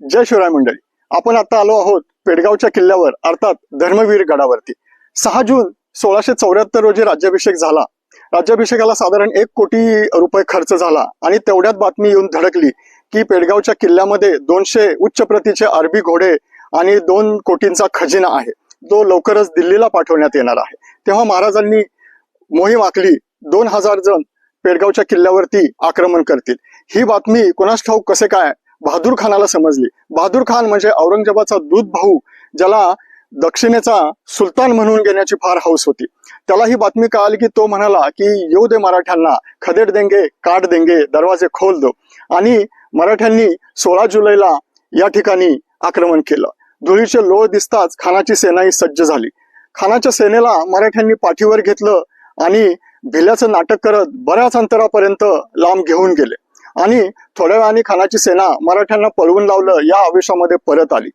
जय शिवराय मंडळी. आपण आता आलो आहोत पेडगावच्या किल्ल्यावर अर्थात धर्मवीर गडावरती. सहा जून सोळाशे चौऱ्याहत्तर रोजी राज्याभिषेक झाला. राज्याभिषेकाला साधारण एक कोटी रुपये खर्च झाला आणि तेवढ्यात बातमी येऊन धडकली की पेडगावच्या किल्ल्यामध्ये दोनशे उच्च प्रतीचे अरबी घोडे आणि दोन कोटींचा खजिना आहे. तो लवकरच दिल्लीला पाठवण्यात येणार आहे. तेव्हा महाराजांनी मोहीम आखली दोन हजार जण पेडगावच्या किल्ल्यावरती आक्रमण करतील. ही बातमी कोणास ठाऊक कसे काय? बहादूर खानाला समजली. बहादूर खान म्हणजे औरंगजेबाचा दूध भाऊ ज्याला दक्षिणेचा सुलतान म्हणून घेण्याची फार हौस होती. त्याला ही बातमी कळाली की तो म्हणाला की येऊ दे मराठ्यांना खदेड देंगे काट देंगे दरवाजे खोल दो. आणि मराठ्यांनी सोळा जुलैला या ठिकाणी आक्रमण केलं. धुळीचे लोळ दिसताच खानाची सेनाही सज्ज झाली. खानाच्या सेनेला मराठ्यांनी पाठीवर घेतलं आणि भिल्याचं नाटक करत बऱ्याच अंतरापर्यंत लांब घेऊन गेले. आणि थोड्या वेळाने खानाची सेना मराठ्यांना पळवून लावलं या आवेशामध्ये परत आली.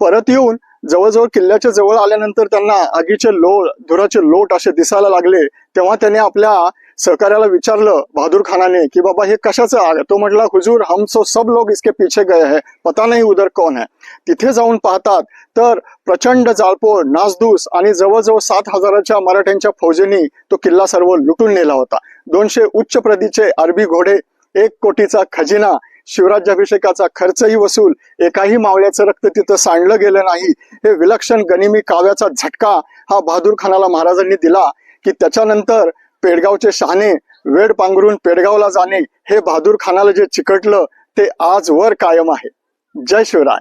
परत येऊन जवळजवळ किल्ल्याच्या जवळ आल्यानंतर त्यांना आगीचे लोळ धुराचे लोट असे दिसायला लागले. तेव्हा त्याने आपल्या सहकार्याला विचारलं बहादूर खानाने की बाबा हे कशाचं आग? तो म्हटला हुजूर हम सो सब लोग इसके पीछे गए है. पता नाही उदर कोण है. तिथे जाऊन पाहतात तर प्रचंड जाळपोळ नासधूस आणि जवळजवळ सात हजाराच्या मराठ्यांच्या फौजेनी तो किल्ला सर्व लुटून नेला होता. दोनशे उच्च प्रदीचे अरबी घोडे एक कोटीचा खजिना शिवराज्याभिषेकाचा खर्चही वसूल एकाही मावळ्याचं रक्त तिथं सांडलं गेलं नाही हे विलक्षण गनिमी काव्याचा झटका हा बहादूर खानाला महाराजांनी दिला की त्याच्यानंतर पेडगावचे शहाणे वेड पांघरून पेडगावला जाणे हे बहादूर खानाला जे चिकटलं ते आजवर कायम आहे. जय शिवराय.